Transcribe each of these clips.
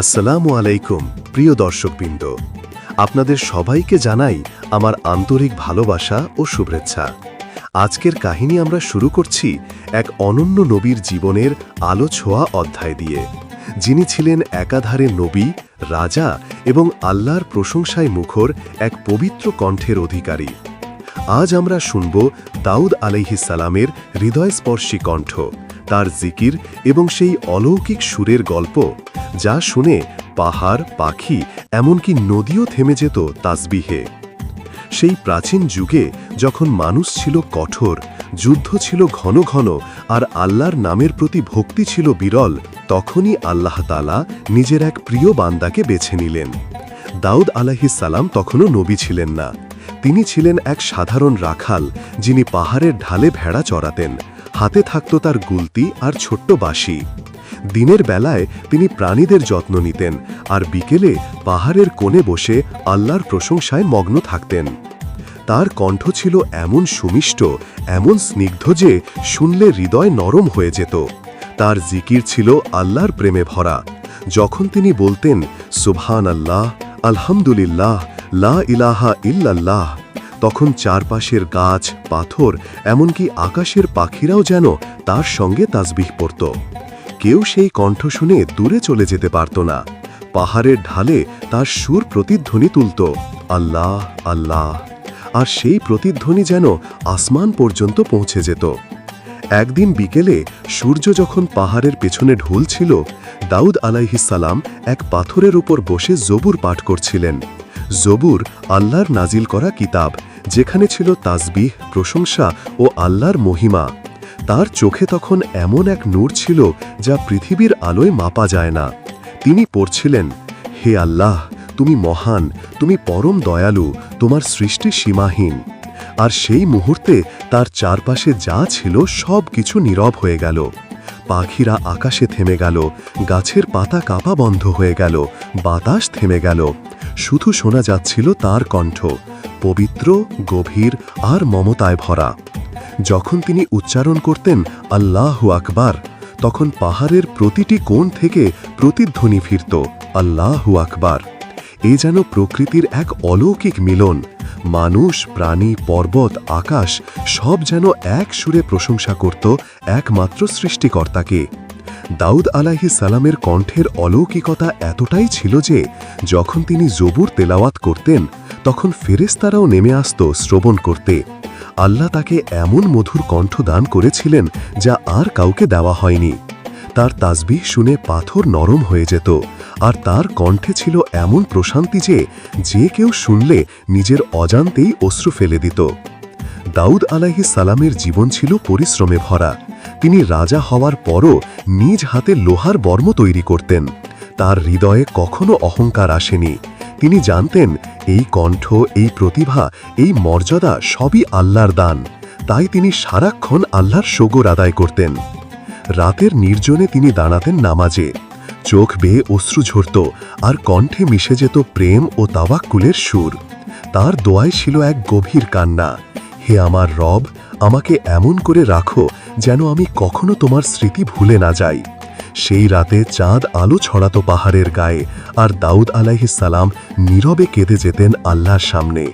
আসসালামু আলাইকুম, প্রিয় দর্শকবৃন্দ। আপনাদের সবাইকে জানাই আমার আন্তরিক ভালোবাসা ও শুভেচ্ছা। আজকের কাহিনী আমরা শুরু করছি এক অনন্য নবীর জীবনের আলো ছোঁয়া অধ্যায় দিয়ে। যিনি ছিলেন একাধারে নবী, রাজা এবং আল্লাহর প্রশংসায় মুখর এক পবিত্র কণ্ঠের অধিকারী। আজ আমরা শুনব দাউদ আলাইহিসালামের হৃদয়স্পর্শী কণ্ঠ। তার জিকির এবং সেই অলৌকিক সুরের গল্প, যা শুনে পাহাড়, পাখি, এমনকি নদীও থেমে যেত তাসবিহে সেই প্রাচীন যুগে যখন মানুষ ছিল কঠোর, যুদ্ধ ছিল ঘন ঘন, আর আল্লাহর নামের প্রতি ভক্তি ছিল বিরল, তখনই আল্লাহ তালা নিজের এক প্রিয় বান্দাকে বেছে নিলেন। দাউদ আলাহিসাল্লাম তখনও নবী ছিলেন না। তিনি ছিলেন এক সাধারণ রাখাল, যিনি পাহাড়ের ঢালে ভেড়া চড়াতেন। হাতে থাকত তার গুলতি আর ছোট্ট বাঁশি। দিনের বেলায় তিনি প্রাণীদের যত্ন নিতেন আর বিকেলে পাহাড়ের কোণে বসে আল্লাহর প্রশংসায় মগ্ন থাকতেন। তার কণ্ঠ ছিল এমন সুমিষ্ট, এমন স্নিগ্ধ যে শুনলে হৃদয় নরম হয়ে যেত। তার জিকির ছিল আল্লাহর প্রেমে ভরা। যখন তিনি বলতেন সুবহান আল্লাহ আলহামদুলিল্লাহ, লা ইলাহা ইল্লাল্লাহ তখন চারপাশের গাছ, পাথর, এমনকি আকাশের পাখিরাও যেন তার সঙ্গে তাসবিহ পড়ত। কেউ সেই কণ্ঠ শুনে দূরে চলে যেতে পারত না। পাহাড়ের ঢালে তার সুর প্রতিধ্বনি তুলত, আল্লাহ আল্লাহ। আর সেই প্রতিধ্বনি যেন আসমান পর্যন্ত পৌঁছে যেত। একদিন বিকেলে সূর্য যখন পাহাড়ের পেছনে ঢুলছিল, দাউদ আলাইহিসাল্লাম এক পাথরের উপর বসে জবুর পাঠ করছিলেন। জবুর আল্লাহর নাজিল করা কিতাব, যেখানে ছিল তাসবিহ প্রশংসা ও আল্লাহর মহিমা। তার চোখে তখন এমন এক নূর ছিল যা পৃথিবীর আলোয় মাপা যায় না। তিনি পড়ছিলেন, হে আল্লাহ, তুমি মহান, তুমি পরম দয়ালু, তোমার সৃষ্টি সীমাহীন। আর সেই মুহূর্তে তার চারপাশে যা ছিল সব কিছু নীরব হয়ে গেল। পাখিরা আকাশে থেমে গেল, গাছের পাতা কাপা বন্ধ হয়ে গেল, বাতাস থেমে গেল শুধু শোনা যাচ্ছিল তার কণ্ঠ, পবিত্র, গভীর আর মমতায় ভরা। যখন তিনি উচ্চারণ করতেন আল্লাহু আকবার, তখন পাহাড়ের প্রতিটি কোণ থেকে প্রতিধ্বনি ফিরত, আল্লাহু আকবার। এ যেন প্রকৃতির এক অলৌকিক মিলন, মানুষ, প্রাণী, পর্বত, আকাশ, সব যেন এক সুরে প্রশংসা করত একমাত্র সৃষ্টিকর্তাকে। দাউদ আলাহি সালামের কণ্ঠের অলৌকিকতা এতটাই ছিল যে, যখন তিনি জবুর তেলাওয়াত করতেন, তখন ফেরেস্তারাও নেমে আসত শ্রবণ করতে। আল্লাহ তাকে এমন মধুর কণ্ঠ দান করেছিলেন যা আর কাউকে দেওয়া হয়নি। তার তাসবিহ শুনে পাথর নরম হয়ে যেত, আর তার কণ্ঠে ছিল এমন প্রশান্তি যে যে কেউ শুনলে নিজের অজান্তেই অশ্রু ফেলে দিত। দাউদ আলাহি সালামের জীবন ছিল পরিশ্রমে ভরা। তিনি রাজা হওয়ার পরও নিজ হাতে লোহার বর্ম তৈরি করতেন। তার হৃদয়ে কখনো অহংকার আসেনি। তিনি জানতেন, এই কণ্ঠ, এই প্রতিভা, এই মর্যাদা সবই আল্লাহর দান। তাই তিনি সারাক্ষণ আল্লাহর সগর আদায় করতেন। রাতের নির্জনে তিনি দাঁড়াতেন নামাজে। চোখ বেয়ে অশ্রু ঝরত আর কণ্ঠে মিশে যেত প্রেম ও তাওয়াক্কুলের সুর। তার দোয়ায় ছিল এক গভীর কান্না। হে আমার রব, আমাকে এমন করে রাখো যেন আমি কখনো তোমার স্মৃতি ভুলে না যাই। সেই রাতে চাঁদ আলো ছড়াতো পাহাড়ের গায়ে আর দাউদ আলাইহিসালাম নীরবে কেঁদে যেতেন আল্লাহর সামনে।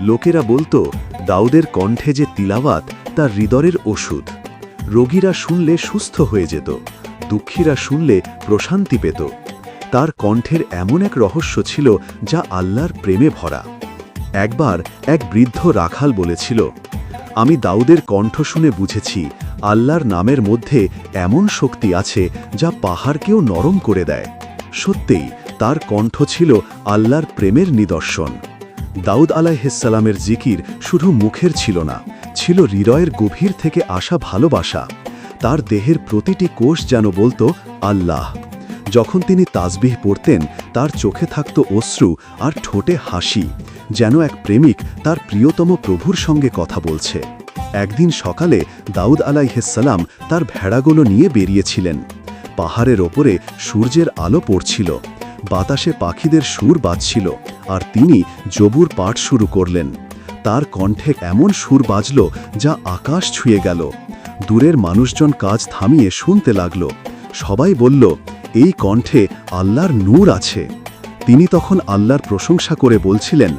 লোকেরা বলতো, দাউদের কণ্ঠে যে তিলাওয়াত, তার হৃদয়ের ওষুধ। রোগীরা শুনলে সুস্থ হয়ে যেত, দুঃখীরা শুনলে প্রশান্তি পেত। তার কণ্ঠের এমন এক রহস্য ছিল যা আল্লাহর প্রেমে ভরা। একবার এক বৃদ্ধ রাখাল বলেছিল, আমি দাউদের কণ্ঠ শুনে বুঝেছি, আল্লাহর নামের মধ্যে এমন শক্তি আছে যা পাহাড়কেও নরম করে দেয়। সত্যিই, তার কণ্ঠ ছিল আল্লাহর প্রেমের নিদর্শন। দাউদ আলাইহিসালামের জিকির শুধু মুখের ছিল না, ছিল হৃদয়ের গভীর থেকে আসা ভালোবাসা। তার দেহের প্রতিটি কোষ যেন বলতো, আল্লাহ। যখন তিনি তাসবিহ পড়তেন, তার চোখে থাকত অশ্রু আর ঠোঁটে হাসি। যেন এক প্রেমিক তার প্রিয়তম প্রভুর সঙ্গে কথা বলছে। একদিন সকালে দাউদ আলাইহিসাল্লাম তার ভেড়াগুলো নিয়ে বেরিয়েছিলেন। পাহাড়ের ওপরে সূর্যের আলো পড়ছিল। বাতাসে পাখিদের সুর বাজছিল আর তিনি জবুর পাঠ শুরু করলেন। তার কণ্ঠে এমন সুর বাজল যা আকাশ ছুঁয়ে গেল। দূরের মানুষজন কাজ থামিয়ে শুনতে লাগল। সবাই বলল, এই কণ্ঠে আল্লাহর নূর আছে। তিনি তখন আল্লাহর প্রশংসা করে বলছিলেন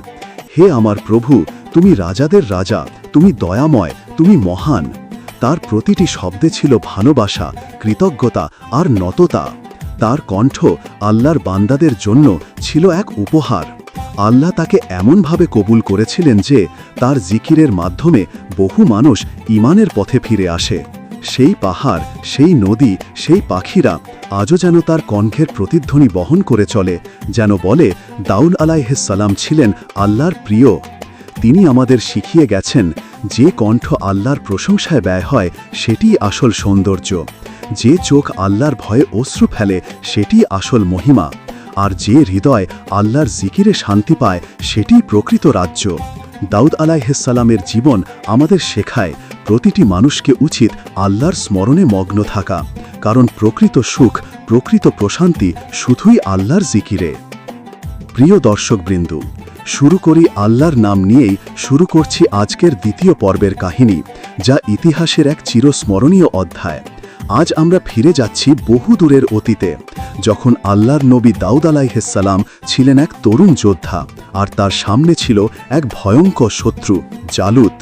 হে আমার প্রভু, তুমি রাজাদের রাজা, তুমি দয়াময়, তুমি মহান। তার প্রতিটি শব্দে ছিল ভালোবাসা, কৃতজ্ঞতা আর নততা। তার কণ্ঠ আল্লাহর বান্দাদের জন্য ছিল এক উপহার। আল্লাহ তাকে এমনভাবে কবুল করেছিলেন যে, তার জিকিরের মাধ্যমে বহু মানুষ ইমানের পথে ফিরে আসে। সেই পাহাড়, সেই নদী, সেই পাখিরা আজও যেন তার কণ্ঠের প্রতিধ্বনি বহন করে চলে, যেন বলে দাউল আলাইহিসাল্লাম ছিলেন আল্লাহর প্রিয়। তিনি আমাদের শিখিয়ে গেছেন, যে কণ্ঠ আল্লাহর প্রশংসায় ব্যয় হয় সেটিই আসল সৌন্দর্য। যে চোখ আল্লাহর ভয়ে অশ্রু ফেলে, সেটি আসল মহিমা। আর যে হৃদয় আল্লাহর জিকিরে শান্তি পায় সেটিই প্রকৃত রাজ্য। দাউদ আলাইহিসাল্লামের জীবন আমাদের শেখায় প্রতিটি মানুষকে উচিত আল্লাহর স্মরণে মগ্ন থাকা, কারণ প্রকৃত সুখ, প্রকৃত প্রশান্তি শুধুই আল্লাহর জিকিরে। প্রিয় দর্শকবৃন্দ, শুরু করি আল্লাহর নাম নিয়েই শুরু করছি আজকের দ্বিতীয় পর্বের কাহিনী, যা ইতিহাসের এক চিরস্মরণীয় অধ্যায়। আজ আমরা ফিরে যাচ্ছি বহু দূরের অতীতে, যখন আল্লাহর নবী দাউদ আলাইহিসাল্লাম ছিলেন এক তরুণ যোদ্ধা, আর তার সামনে ছিল এক ভয়ঙ্কর শত্রু, জালুত।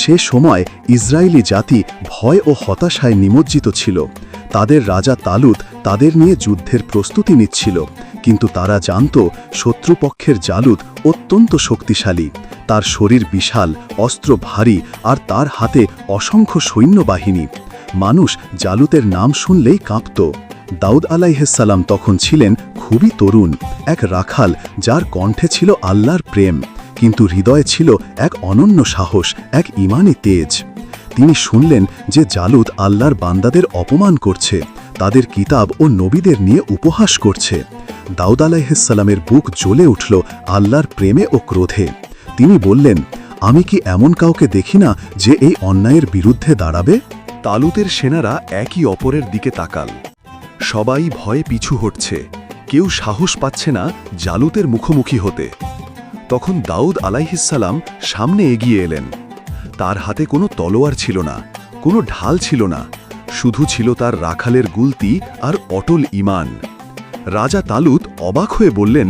সে সময় ইসরায়েলি জাতি ভয় ও হতাশায় নিমজ্জিত ছিল। তাদের রাজা তালুত তাদের নিয়ে যুদ্ধের প্রস্তুতি নিচ্ছিল, কিন্তু তারা জানত শত্রুপক্ষের জালুত অত্যন্ত শক্তিশালী। তার শরীর বিশাল, অস্ত্র ভারী, আর তার হাতে অসংখ্য সৈন্যবাহিনী। মানুষ জালুতের নাম শুনলেই কাঁপত। দাউদ আলাইহেসাল্লাম তখন ছিলেন খুবই তরুণ, এক রাখাল যার কণ্ঠে ছিল আল্লাহর প্রেম। কিন্তু হৃদয়ে ছিল এক অনন্য সাহস, এক ইমানি তেজ। তিনি শুনলেন যে জালুদ আল্লাহর বান্দাদের অপমান করছে, তাদের কিতাব ও নবীদের নিয়ে উপহাস করছে। দাউদ আলাইহিসাল্লামের বুক জ্বলে উঠল আল্লাহর প্রেমে ও ক্রোধে। তিনি বললেন, আমি কি এমন কাউকে দেখি না যে এই অন্যায়ের বিরুদ্ধে দাঁড়াবে? তালুতের সেনারা একই অপরের দিকে তাকাল। সবাই ভয়ে পিছু হটছে। কেউ সাহস পাচ্ছে না জালুতের মুখোমুখি হতে। তখন দাউদ আলাইহিসাল্লাম সামনে এগিয়ে এলেন। তার হাতে কোনো তলোয়ার ছিল না, কোনো ঢাল ছিল না, শুধু ছিল তার রাখালের গুলতি আর অটল ইমান। রাজা তালুত অবাক হয়ে বললেন,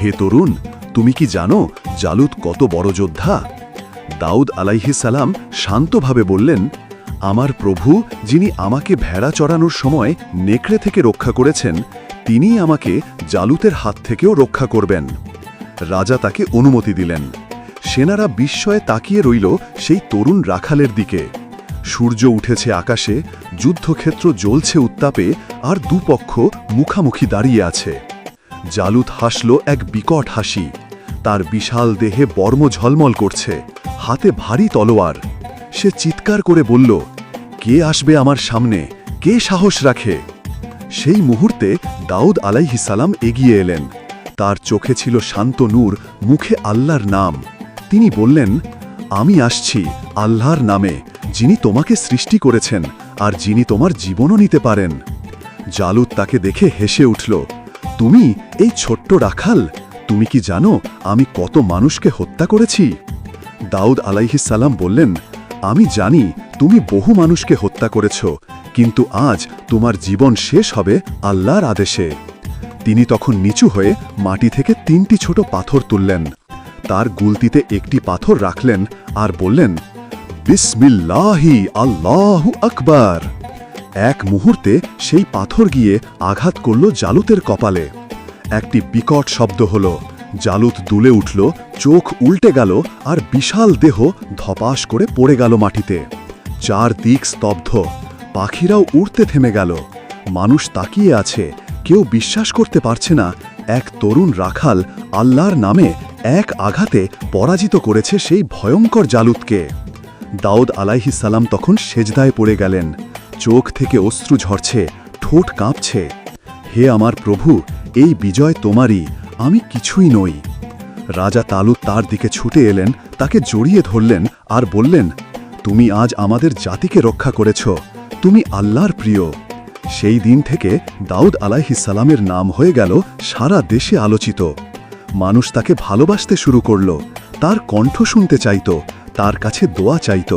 হে তরুণ, তুমি কি জানো জালুত কত বড় যোদ্ধা? দাউদ আলাইহিসাল্লাম শান্তভাবে বললেন, আমার প্রভু যিনি আমাকে ভেড়া চড়ানোর সময় নেকড়ে থেকে রক্ষা করেছেন তিনি আমাকে জালুতের হাত থেকেও রক্ষা করবেন। রাজা তাকে অনুমতি দিলেন। সেনারা বিস্ময়ে তাকিয়ে রইল সেই তরুণ রাখালের দিকে। সূর্য উঠেছে আকাশে, যুদ্ধক্ষেত্র জ্বলছে উত্তাপে, আর দুপক্ষ মুখামুখি দাঁড়িয়ে আছে। জালুত হাসল এক বিকট হাসি। তার বিশাল দেহে বর্ম ঝলমল করছে, হাতে ভারী তলোয়ার। সে চিৎকার করে বলল, কে আসবে আমার সামনে? কে সাহস রাখে? সেই মুহূর্তে দাউদ আলাইহিসালাম এগিয়ে এলেন। তার চোখে ছিল শান্ত নূর, মুখে আল্লাহর নাম। তিনি বললেন, আমি আসছি আল্লাহর নামে, যিনি তোমাকে সৃষ্টি করেছেন আর যিনি তোমার জীবনও নিতে পারেন। জালুদ তাকে দেখে হেসে উঠল, তুমি এই ছোট্ট রাখাল, তুমি কি জানো আমি কত মানুষকে হত্যা করেছি? দাউদ আলাইহিসাল্লাম বললেন, আমি জানি তুমি বহু মানুষকে হত্যা করেছ, কিন্তু আজ তোমার জীবন শেষ হবে আল্লাহর আদেশে। তিনি তখন নিচু হয়ে মাটি থেকে তিনটি ছোট পাথর তুললেন। তার গুলতিতে একটি পাথর রাখলেন আর বললেন, বিসমিল্লাহি আল্লাহু আকবার। এক মুহূর্তে সেই পাথর গিয়ে আঘাত করল জালুতের কপালে। একটি বিকট শব্দ হল, জালুত দুলে উঠল, চোখ উল্টে গেল আর বিশাল দেহ ধপাস করে পড়ে গেল মাটিতে। চার দিক স্তব্ধ, পাখিরাও উড়তে থেমে গেল। মানুষ তাকিয়ে আছে কেউ বিশ্বাস করতে পারছে না, এক তরুণ রাখাল আল্লাহর নামে এক আঘাতে পরাজিত করেছে সেই ভয়ঙ্কর জালুতকে। দাউদ আলাইহিসাল্লাম তখন সেজদায় পড়ে গেলেন। চোখ থেকে অশ্রু ঝরছে, ঠোঁট কাঁপছে। হে আমার প্রভু, এই বিজয় তোমারই, আমি কিছুই নই। রাজা তালু তার দিকে ছুটে এলেন, তাকে জড়িয়ে ধরলেন আর বললেন, তুমি আজ আমাদের জাতিকে রক্ষা করেছ। তুমি আল্লাহর প্রিয়। সেই দিন থেকে দাউদ আলাইহিসালামের নাম হয়ে গেল সারা দেশে আলোচিত। মানুষ তাকে ভালোবাসতে শুরু করল, তার কণ্ঠ শুনতে চাইত, তার কাছে দোয়া চাইত।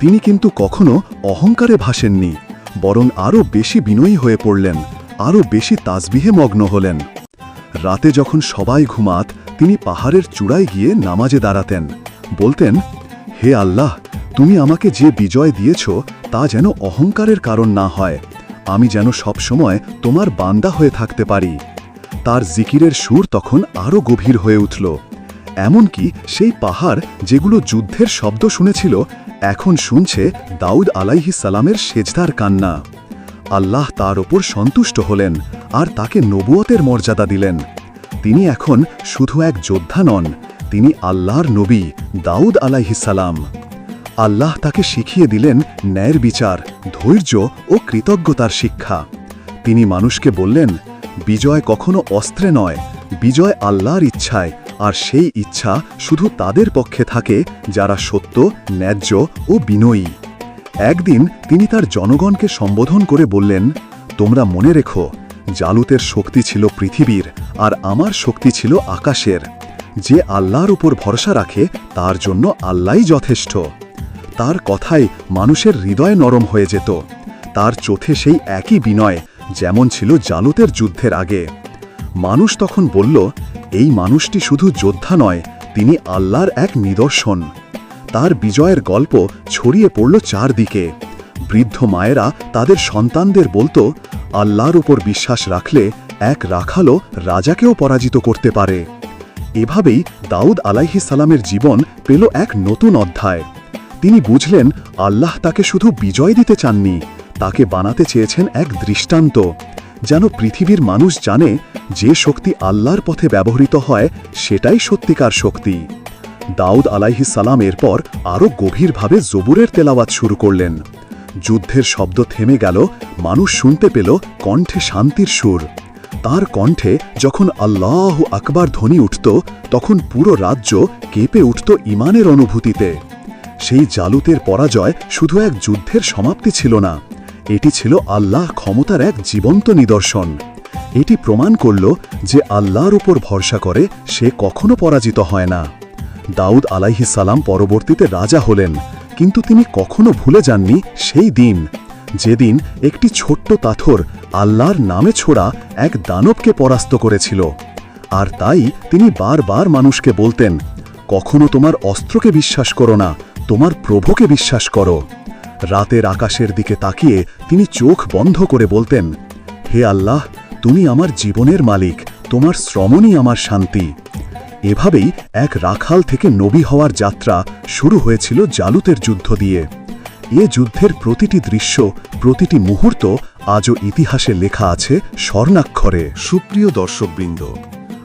তিনি কিন্তু কখনো অহংকারে ভাসেননি, বরং আরও বেশি বিনয়ী হয়ে পড়লেন, আরও বেশি তাসবিহে মগ্ন হলেন। রাতে যখন সবাই ঘুমাত, তিনি পাহাড়ের চূড়ায় গিয়ে নামাজে দাঁড়াতেন, বলতেন, হে আল্লাহ, তুমি আমাকে যে বিজয় দিয়েছ, তা যেন অহংকারের কারণ না হয়। আমি যেন সবসময় তোমার বান্দা হয়ে থাকতে পারি। তার জিকিরের সুর তখন আরও গভীর হয়ে উঠল। এমনকি সেই পাহাড় যেগুলো যুদ্ধের শব্দ শুনেছিল, এখন শুনছে দাউদ আলাইহি সালামের সেজদার কান্না। আল্লাহ তার ওপর সন্তুষ্ট হলেন আর তাকে নবুয়তের মর্যাদা দিলেন। তিনি এখন শুধু এক যোদ্ধা নন, তিনি আল্লাহর নবী দাউদ আলাইহিসালাম আল্লাহ তাকে শিখিয়ে দিলেন ন্যায়ের বিচার, ধৈর্য ও কৃতজ্ঞতার শিক্ষা। তিনি মানুষকে বললেন, বিজয় কখনো অস্ত্রে নয়, বিজয় আল্লাহর ইচ্ছায়, আর সেই ইচ্ছা শুধু তাদের পক্ষে থাকে যারা সত্য, ন্যায্য ও বিনয়ী। একদিন তিনি তার জনগণকে সম্বোধন করে বললেন, তোমরা মনে রেখো, জালুতের শক্তি ছিল পৃথিবীর, আর আমার শক্তি ছিল আকাশের। যে আল্লাহর উপর ভরসা রাখে, তার জন্য আল্লাহই যথেষ্ট। তার কথায় মানুষের হৃদয় নরম হয়ে যেত। তার চোখে সেই একই বিনয় যেমন ছিল জালুতের যুদ্ধের আগে। মানুষ তখন বলল, এই মানুষটি শুধু যোদ্ধা নয়, তিনি আল্লাহর এক নিদর্শন। তার বিজয়ের গল্প ছড়িয়ে পড়ল চারদিকে। বৃদ্ধ মায়েরা তাদের সন্তানদের বলতো, আল্লাহর উপর বিশ্বাস রাখলে এক রাখালো রাজাকেও পরাজিত করতে পারে। এভাবেই দাউদ আলাইহিসালামের জীবন পেল এক নতুন অধ্যায়। তিনি বুঝলেন আল্লাহ তাকে শুধু বিজয় দিতে চাননি, তাকে বানাতে চেয়েছেন এক দৃষ্টান্ত, যেন পৃথিবীর মানুষ জানে যে শক্তি আল্লাহর পথে ব্যবহৃত হয় সেটাই সত্যিকার শক্তি। দাউদ সালাম এরপর আরও গভীরভাবে জবুরের তেলাওয়াত শুরু করলেন। যুদ্ধের শব্দ থেমে গেল, মানুষ শুনতে পেল কণ্ঠে শান্তির সুর। তার কণ্ঠে যখন আল্লাহ আকবার ধ্বনি উঠত, তখন পুরো রাজ্য কেঁপে উঠত ইমানের অনুভূতিতে। সেই জালুতের পরাজয় শুধু এক যুদ্ধের সমাপ্তি ছিল না, এটি ছিল আল্লাহ ক্ষমতার এক জীবন্ত নিদর্শন। এটি প্রমাণ করল যে আল্লাহর উপর ভরসা করে সে কখনো পরাজিত হয় না। দাউদ সালাম পরবর্তীতে রাজা হলেন, কিন্তু তিনি কখনো ভুলে যাননি সেই দিন, যেদিন একটি ছোট্ট পাথর আল্লাহর নামে ছোড়া এক দানবকে পরাস্ত করেছিল। আর তাই তিনি বারবার মানুষকে বলতেন, কখনো তোমার অস্ত্রকে বিশ্বাস করো না তোমার প্রভুকে বিশ্বাস করো। রাতের আকাশের দিকে তাকিয়ে তিনি চোখ বন্ধ করে বলতেন, হে আল্লাহ, তুমি আমার জীবনের মালিক, তোমার শ্রমণই আমার শান্তি। এভাবেই এক রাখাল থেকে নবী হওয়ার যাত্রা শুরু হয়েছিল জালুতের যুদ্ধ দিয়ে। এ যুদ্ধের প্রতিটি দৃশ্য, প্রতিটি মুহূর্ত আজও ইতিহাসে লেখা আছে স্বর্ণাক্ষরে। সুপ্রিয় দর্শকবৃন্দ,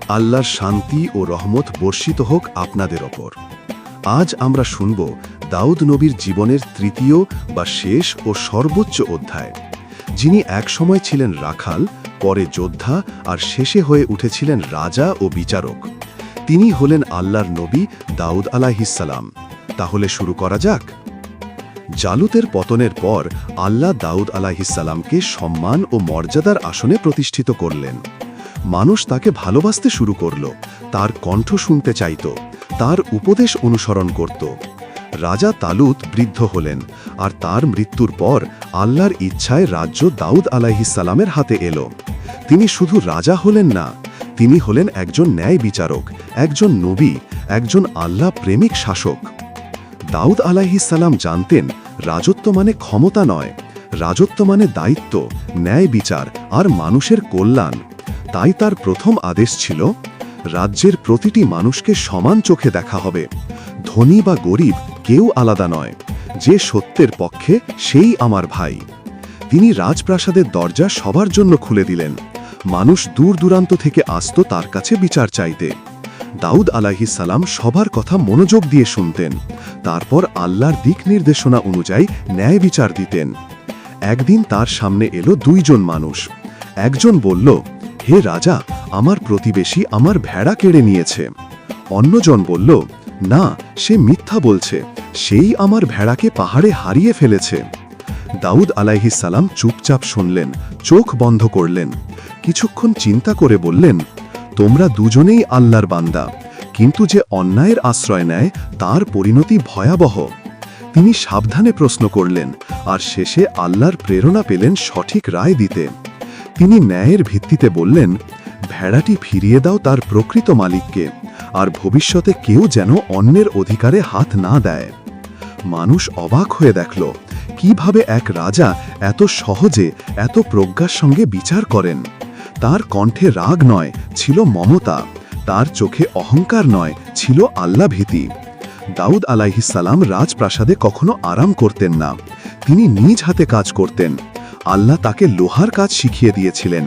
আল্লাহর শান্তি ও রহমত বর্ষিত হোক আপনাদের ওপর। আজ আমরা শুনব দাউদ নবীর জীবনের তৃতীয় বা শেষ ও সর্বোচ্চ অধ্যায়। যিনি একসময় ছিলেন রাখাল, পরে যোদ্ধা আর শেষে হয়ে উঠেছিলেন রাজা ও বিচারক। তিনি হলেন আল্লাহর নবী দাউদ আলাহিসাল্লাম তাহলে শুরু করা যাক। জালুতের পতনের পর আল্লাহ দাউদ আলাহিসাল্লামকে সম্মান ও মর্যাদার আসনে প্রতিষ্ঠিত করলেন। মানুষ তাকে ভালোবাসতে শুরু করল, তার কণ্ঠ শুনতে চাইত। তার উপদেশ অনুসরণ করত। রাজা তালুত বৃদ্ধ হলেন আর তার মৃত্যুর পর আল্লাহর ইচ্ছায় রাজ্য দাউদ আলাহিসাল্লামের হাতে এলো। তিনি শুধু রাজা হলেন না, তিনি হলেন একজন ন্যায় বিচারক, একজন নবী, একজন আল্লাহ প্রেমিক শাসক। দাউদ আলাহিসাল্লাম জানতেন রাজত্ব মানে ক্ষমতা নয়, রাজত্ব মানে দায়িত্ব, ন্যায় বিচার আর মানুষের কল্যাণ। তাই তার প্রথম আদেশ ছিল রাজ্যের প্রতিটি মানুষকে সমান চোখে দেখা হবে। ধনী বা গরিব কেউ আলাদা নয়। যে সত্যের পক্ষে, সেই আমার ভাই। তিনি রাজপ্রাসাদের দরজা সবার জন্য খুলে দিলেন। মানুষ দূর দূরান্ত থেকে আসত তার কাছে বিচার চাইতে। দাউদ আলাহিস সালাম সবার কথা মনোযোগ দিয়ে শুনতেন। তারপর আল্লাহর দিক নির্দেশনা অনুযায়ী ন্যায় বিচার দিতেন। একদিন তার সামনে এলো দুইজন মানুষ। একজন বলল হে রাজা, আমার প্রতিবেশী আমার ভেড়া কেড়ে নিয়েছে। অন্যজন বলল, না, সে মিথ্যা বলছে, সেই আমার ভেড়াকে পাহাড়ে হারিয়ে ফেলেছে। দাউদ সালাম চুপচাপ শুনলেন, চোখ বন্ধ করলেন। কিছুক্ষণ চিন্তা করে বললেন, তোমরা দুজনেই আল্লাহর বান্দা, কিন্তু যে অন্যায়ের আশ্রয় নেয়, তার পরিণতি ভয়াবহ। তিনি সাবধানে প্রশ্ন করলেন, আর শেষে আল্লাহর প্রেরণা পেলেন সঠিক রায় দিতে। তিনি ন্যায়ের ভিত্তিতে বললেন, ভেড়াটি ফিরিয়ে দাও তার প্রকৃত মালিককে, আর ভবিষ্যতে কেউ যেন অন্যের অধিকারে হাত না দেয়। মানুষ অবাক হয়ে দেখল, কীভাবে এক রাজা এত সহজে এত প্রজ্ঞার সঙ্গে বিচার করেন। তার কণ্ঠে রাগ নয়, ছিল মমতা, তার চোখে অহংকার নয়, ছিল আল্লাভীতি। দাউদ আলাইহিসালাম রাজপ্রাসাদে কখনো আরাম করতেন না, তিনি নিজ হাতে কাজ করতেন। আল্লাহ তাকে লোহার কাজ শিখিয়ে দিয়েছিলেন।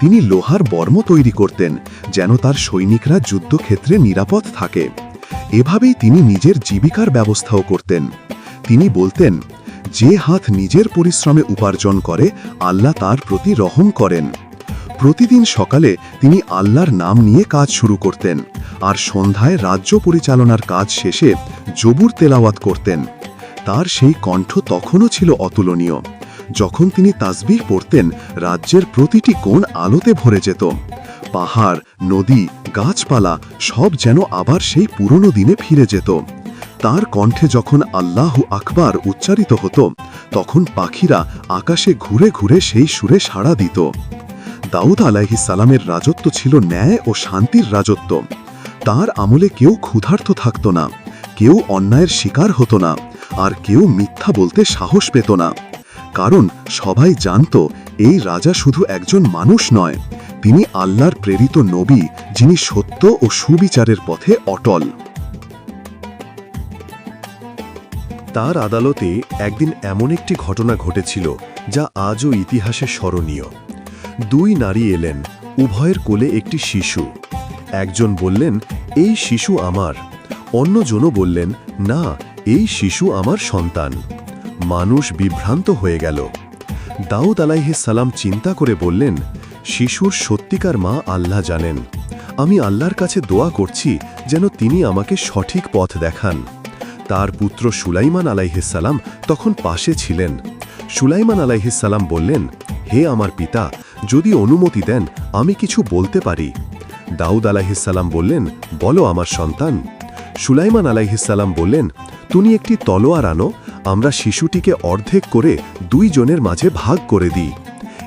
তিনি লোহার বর্ম তৈরি করতেন, যেন তার সৈনিকরা যুদ্ধক্ষেত্রে নিরাপদ থাকে। এভাবেই তিনি নিজের জীবিকার ব্যবস্থাও করতেন। তিনি বলতেন, যে হাত নিজের পরিশ্রমে উপার্জন করে, আল্লাহ তার প্রতি রহম করেন। প্রতিদিন সকালে তিনি আল্লাহর নাম নিয়ে কাজ শুরু করতেন, আর সন্ধ্যায় রাজ্য পরিচালনার কাজ শেষে জবুর তেলাওয়াত করতেন। তার সেই কণ্ঠ তখনও ছিল অতুলনীয়। যখন তিনি তাসবিহ পড়তেন, রাজ্যের প্রতিটি কোণ আলোতে ভরে যেত। পাহাড়, নদী, গাছপালা সব যেন আবার সেই পুরনো দিনে ফিরে যেত। তার কণ্ঠে যখন আল্লাহ আকবার উচ্চারিত হতো, তখন পাখিরা আকাশে ঘুরে ঘুরে সেই সুরে সাড়া দিত। দাউদ আলাহি সালামের রাজত্ব ছিল ন্যায় ও শান্তির রাজত্ব। তার আমলে কেউ ক্ষুধার্ত থাকত না, কেউ অন্যায়ের শিকার হতো না, আর কেউ মিথ্যা বলতে সাহস পেত না। কারণ সবাই জানত এই রাজা শুধু একজন মানুষ নয়, তিনি আল্লাহর প্রেরিত নবী যিনি সত্য ও সুবিচারের পথে অটল। তার আদালতে একদিন এমন একটি ঘটনা ঘটেছিল যা আজও ইতিহাসে স্মরণীয়। দুই নারী এলেন, উভয়ের কোলে একটি শিশু। একজন বললেন, এই শিশু আমার। অন্যজনও বললেন, না, এই শিশু আমার সন্তান। মানুষ বিভ্রান্ত হয়ে গেল। দাউদ আলাইহিস সালাম চিন্তা করে বললেন, শিশুর সত্যিকার মা আল্লাহ জানেন। আমি আল্লাহর কাছে দোয়া করছি যেন তিনি আমাকে সঠিক পথ দেখান। তার পুত্র সুলাইমান আলাইহিসাল্লাম তখন পাশে ছিলেন। সুলাইমান আলাইহিসাল্লাম বললেন, হে আমার পিতা, যদি অনুমতি দেন, আমি কিছু বলতে পারি। দাউদ আলাইহিসাল্লাম বললেন, বলো আমার সন্তান। সুলাইমান আলাইহিসাল্লাম বললেন, তুমি একটি তলোয়ার আনো আমরা শিশুটিকে অর্ধেক করে দুইজনের মাঝে ভাগ করে দিই।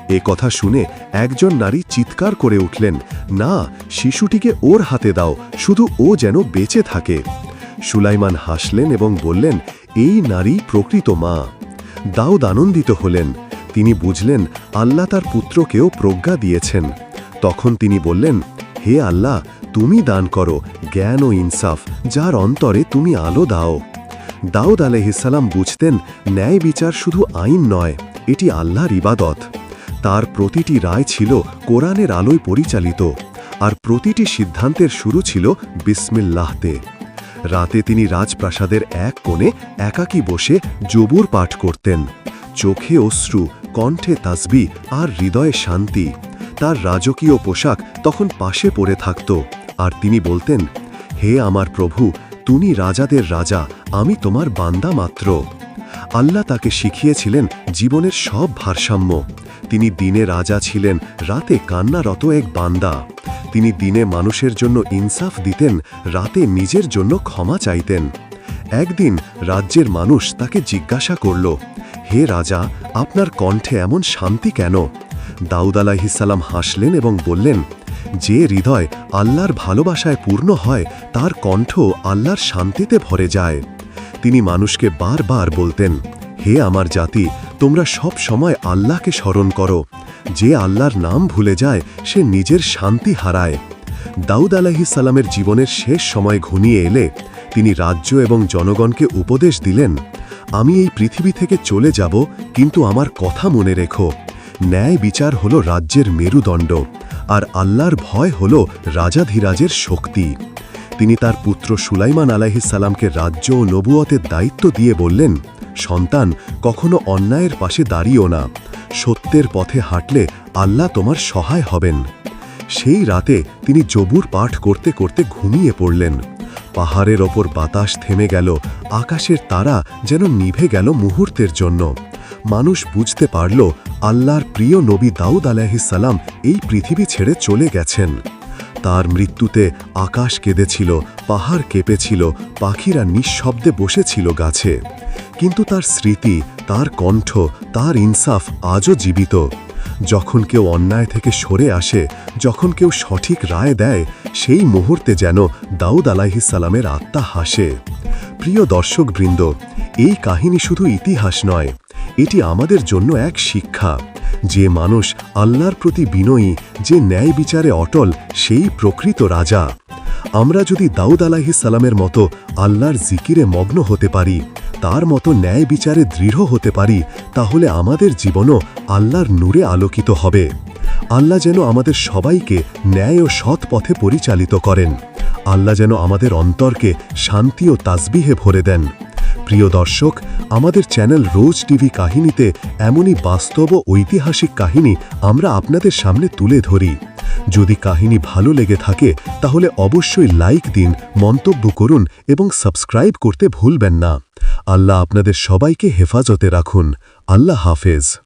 এ কথা শুনে একজন নারী চিৎকার করে উঠলেন, না, শিশুটিকে ওর হাতে দাও, শুধু ও যেন বেঁচে থাকে। সুলাইমান হাসলেন এবং বললেন, এই নারী প্রকৃত মা। দাউদ আনন্দিত হলেন। তিনি বুঝলেন, আল্লাহ তার পুত্রকেও প্রজ্ঞা দিয়েছেন। তখন তিনি বললেন, হে আল্লাহ, তুমি দান করো, জ্ঞান ও ইনসাফ, যার অন্তরে তুমি আলো দাও। দাউদ আলহিসাল্লাম বুঝতেন, ন্যায় বিচার শুধু আইন নয়, এটি আল্লাহর ইবাদত। তার প্রতিটি রায় ছিল কোরআনের আলোয় পরিচালিত, আর প্রতিটি সিদ্ধান্তের শুরু ছিল বিসমিল্লাহতে। রাতে তিনি রাজপ্রাসাদের এক কোণে একাকী বসে জবুর পাঠ করতেন। চোখে অশ্রু, কণ্ঠে তাসবি আর হৃদয়ে শান্তি। তার রাজকীয় পোশাক তখন পাশে পড়ে থাকত, আর তিনি বলতেন, হে আমার প্রভু তুমি রাজাদের রাজা, আমি তোমার বান্দা মাত্র। আল্লাহ তাকে শিখিয়েছিলেন জীবনের সব ভারসাম্য। তিনি দিনে রাজা ছিলেন, রাতে কান্নারত এক বান্দা। তিনি দিনে মানুষের জন্য ইনসাফ দিতেন, রাতে নিজের জন্য ক্ষমা চাইতেন। একদিন রাজ্যের মানুষ তাকে জিজ্ঞাসা করল, হে রাজা, আপনার কণ্ঠে এমন শান্তি কেন? দাউদ আলাহিসাল্লাম হাসলেন এবং বললেন যে হৃদয় আল্লাহর ভালোবাসায় পূর্ণ হয়, তার কণ্ঠ আল্লাহর শান্তিতে ভরে যায়। তিনি মানুষকে বারবার বলতেন, হে আমার জাতি, তোমরা সব সময় আল্লাহকে স্মরণ করো। যে আল্লাহর নাম ভুলে যায়, সে নিজের শান্তি হারায়। দাউদ আলাহিসাল্লামের জীবনের শেষ সময় ঘনিয়ে এলে তিনি রাজ্য এবং জনগণকে উপদেশ দিলেন, আমি এই পৃথিবী থেকে চলে যাব, কিন্তু আমার কথা মনে রেখো। ন্যায় বিচার হল রাজ্যের মেরুদণ্ড। আর আল্লাহর ভয় হল রাজাধিরাজের শক্তি। তিনি তার পুত্র সুলাইমান আলাহিসাল্লামকে রাজ্য ও নবুয়তের দায়িত্ব দিয়ে বললেন, সন্তান, কখনো অন্যায়ের পাশে দাঁড়িও না। সত্যের পথে হাঁটলে আল্লাহ তোমার সহায় হবেন। সেই রাতে তিনি জবুর পাঠ করতে করতে ঘুমিয়ে পড়লেন। পাহাড়ের ওপর বাতাস থেমে গেল, আকাশের তারা যেন নিভে গেল মুহূর্তের জন্য। মানুষ বুঝতে পারল আল্লাহর প্রিয় নবী দাউদ আলাহিসাল্লাম এই পৃথিবী ছেড়ে চলে গেছেন। তার মৃত্যুতে আকাশ কেঁদেছিল, পাহাড় কেঁপেছিল, পাখিরা নিঃশব্দে বসেছিল গাছে। কিন্তু তার স্মৃতি, তার কণ্ঠ, তার ইনসাফ আজও জীবিত। যখন কেউ অন্যায় থেকে সরে আসে, যখন কেউ সঠিক রায় দেয়, সেই মুহূর্তে যেন দাউদ আলাহিসাল্লামের আত্মা হাসে। প্রিয় দর্শকবৃন্দ, এই কাহিনী শুধু ইতিহাস নয় এটি আমাদের জন্য এক শিক্ষা। যে মানুষ আল্লাহর প্রতি বিনয়ী, যে ন্যায় বিচারে অটল, সেই প্রকৃত রাজা। আমরা যদি দাউদ আলাহিসাল্লামের মতো আল্লাহর জিকিরে মগ্ন হতে পারি, তার মতো ন্যায় বিচারে দৃঢ় হতে পারি, তাহলে আমাদের জীবনও আল্লাহর নূরে আলোকিত হবে। আল্লাহ যেন আমাদের সবাইকে ন্যায় ও সৎ পথে পরিচালিত করেন। আল্লাহ যেন আমাদের অন্তরকে শান্তি ও তাসবিহে ভরে দেন। প্রিয় দর্শক, আমাদের চ্যানেল রোজ টিভি কাহিনীতে এমনই বাস্তব ও ঐতিহাসিক কাহিনী আমরা আপনাদের সামনে তুলে ধরি। যদি কাহিনী ভালো লেগে থাকে, তাহলে অবশ্যই লাইক দিন, মন্তব্য করুন এবং সাবস্ক্রাইব করতে ভুলবেন না। আল্লাহ আপনাদের সবাইকে হেফাজতে রাখুন। আল্লাহ হাফেজ।